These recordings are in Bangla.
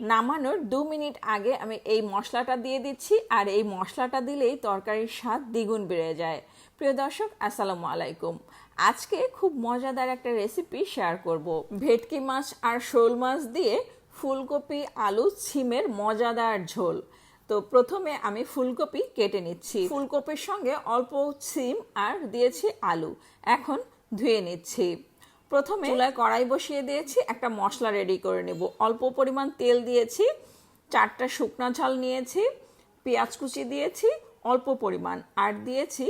নামানোর দু মিনিট আগে আমি এই মশলাটা দিয়ে দিচ্ছি, আর এই মশলাটা দিলেই তরকারির স্বাদ দ্বিগুণ বেড়ে যায়। প্রিয় দর্শক, আসসালামু আলাইকুম। আজকে খুব মজাদার একটা রেসিপি শেয়ার করব। ভেটকি মাছ আর শোল মাছ দিয়ে ফুলকপি, আলু, ছিমের মজাদার ঝোল। তো প্রথমে আমি ফুলকপি কেটে নিচ্ছি। ফুলকপির সঙ্গে অল্প সিম আর দিয়েছি আলু। এখন ধুয়ে নিচ্ছি। প্রথমে চুলায় কড়াই বসিয়ে দিয়েছি, একটা মশলা রেডি করে নেব। অল্প পরিমাণ তেল দিয়েছি, চারটা শুকনা ঝাল নিয়েছি, পেঁয়াজ কুচি দিয়েছি, অল্প পরিমাণ। আর দিয়েছি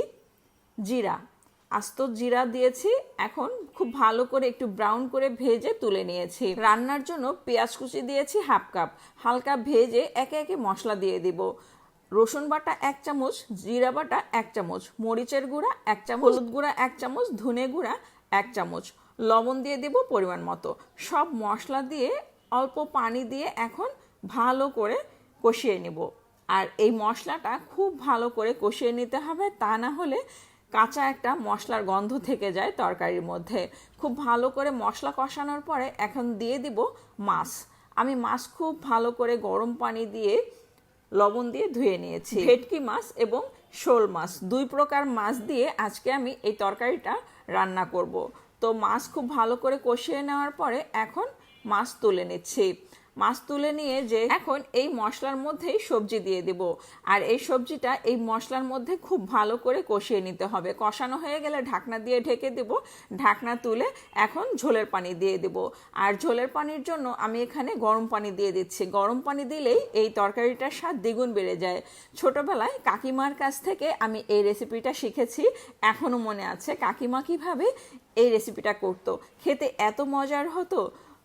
জিরা। আস্ত জিরা দিয়েছি, এখন খুব ভালো করে একটু ব্রাউন করে ভেজে তুলে নিয়েছি। রান্নার জন্য পেঁয়াজ কুচি দিয়েছি হাফ কাপ হালকা ভেজে একে একে মশলা দিয়ে দিব। রসুন বাটা এক চামচ, জিরা বাটা এক চামচ, মরিচের গুঁড়া এক চামচ, হলুদ গুঁড়া এক চামচ, ধনে গুঁড়া এক চামচ। লবণ দিয়ে দেব পরিমাণ মতো। সব মশলা দিয়ে অল্প পানি দিয়ে এখন ভালো করে কষিয়ে নেব। আর এই মশলাটা খুব ভালো করে কষিয়ে নিতে হবে, তা না হলে কাঁচা একটা মশলার গন্ধ থেকে যায় তরকারির মধ্যে। খুব ভালো করে মশলা কষানোর পরে এখন দিয়ে দিব মাছ। আমি মাছ খুব ভালো করে গরম পানি দিয়ে লবণ দিয়ে ধুয়ে নিয়েছি। ভেটকি মাছ এবং শোল মাছ, দুই প্রকার মাছ দিয়ে আজকে আমি এই তরকারিটা রান্না করব। তো মাছ খুব ভালো করে কষিয়ে নেওয়ার পরে এখন মাছ তুলে নিচ্ছি। মাছ তুলে নিয়ে যে এখন এই মশলার মধ্যেই সবজি দিয়ে দেব। আর এই সবজিটা এই মশলার মধ্যে খুব ভালো করে কষিয়ে নিতে হবে। কষানো হয়ে গেলে ঢাকনা দিয়ে ঢেকে দেব। ঢাকনা তুলে এখন ঝোলের পানি দিয়ে দেব। আর ঝোলের পানির জন্য আমি এখানে গরম পানি দিয়ে দিচ্ছি। গরম পানি দিলেই এই তরকারিটার স্বাদ দ্বিগুণ বেড়ে যায়। ছোটোবেলায় কাকিমার কাছ থেকে আমি এই রেসিপিটা শিখেছি। এখনও মনে আছে কাকিমা কীভাবে এই রেসিপিটা করতো। খেতে এত মজার হতো।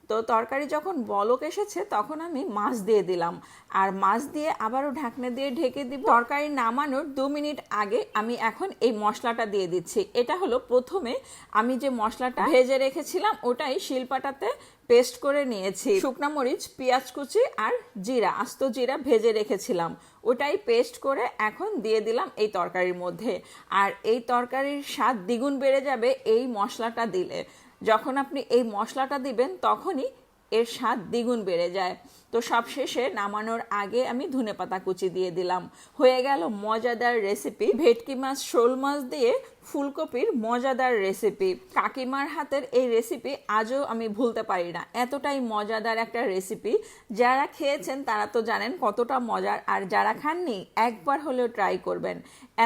তো তরকারি যখন বলক এসেছে, তখন আমি মাছ দিয়ে দিলাম। আর মাছ দিয়ে আবারও ঢাকনা দিয়ে ঢেকে দিব। তরকারি নামানোর দু মিনিট আগে আমি এখন এই মশলাটা দিয়ে দিচ্ছি। এটা হলো প্রথমে আমি যে মশলাটা ভেজে রেখেছিলাম, ওটাই শিলপাটাতে পেস্ট করে নিয়েছি। শুকনা মরিচ, পেঁয়াজ কুচি আর জিরা, আস্ত জিরা ভেজে রেখেছিলাম। ওটাই পেস্ট করে এখন দিয়ে দিলাম এই তরকারির মধ্যে। আর এই তরকারির স্বাদ দ্বিগুণ বেড়ে যাবে এই মশলাটা দিলে। যখন আপনি এই মশলাটা দিবেন, তখনই এর স্বাদ দ্বিগুণ বেড়ে যায়। তো সব শেষে নামানোর আগে আমি ধনে পাতা কুচি দিয়ে দিলাম। হয়ে গেল মজাদার রেসিপি ভেটকি মাছ, শোল মাছ দিয়ে ফুলকপির মজাদার রেসিপি কাকিমার হাতের এই রেসিপি আজও আমি ভুলতে পারি না। এতটাই মজাদার একটা রেসিপি যারা খেয়েছেন, তারা তো জানেন কতটা মজার। আর যারা খাননি, একবার হলেও ট্রাই করবেন।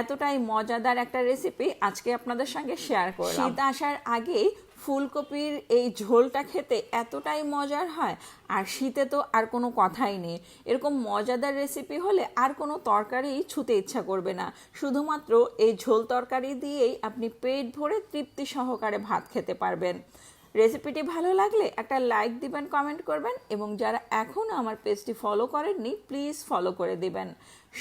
এতটাই মজাদার একটা রেসিপি আজকে আপনাদের সঙ্গে শেয়ার করলাম। শীত আসার আগেই ফুলকপির এই ঝোলটা খেতে এতটাই মজার হয়, আর শীতে তো আর কোনো কথাই নেই। এরকম মজাদার রেসিপি হলে আর কোনো তরকারি ছুতে ইচ্ছা করবে না। শুধুমাত্র এই ঝোল তরকারি দিয়েই আপনি পেট ভরে তৃপ্তি সহকারে ভাত খেতে পারবেন। রেসিপিটি ভালো লাগলে একটা লাইক দিবেন কমেন্ট করবেন এবং যারা এখনও আমার পেজটি ফলো করেননি প্লিজ ফলো করে দিবেন।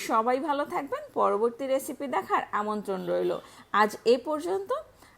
সবাই ভালো থাকবেন, পরবর্তী রেসিপি দেখার আমন্ত্রণ রইল। আজ এ পর্যন্ত।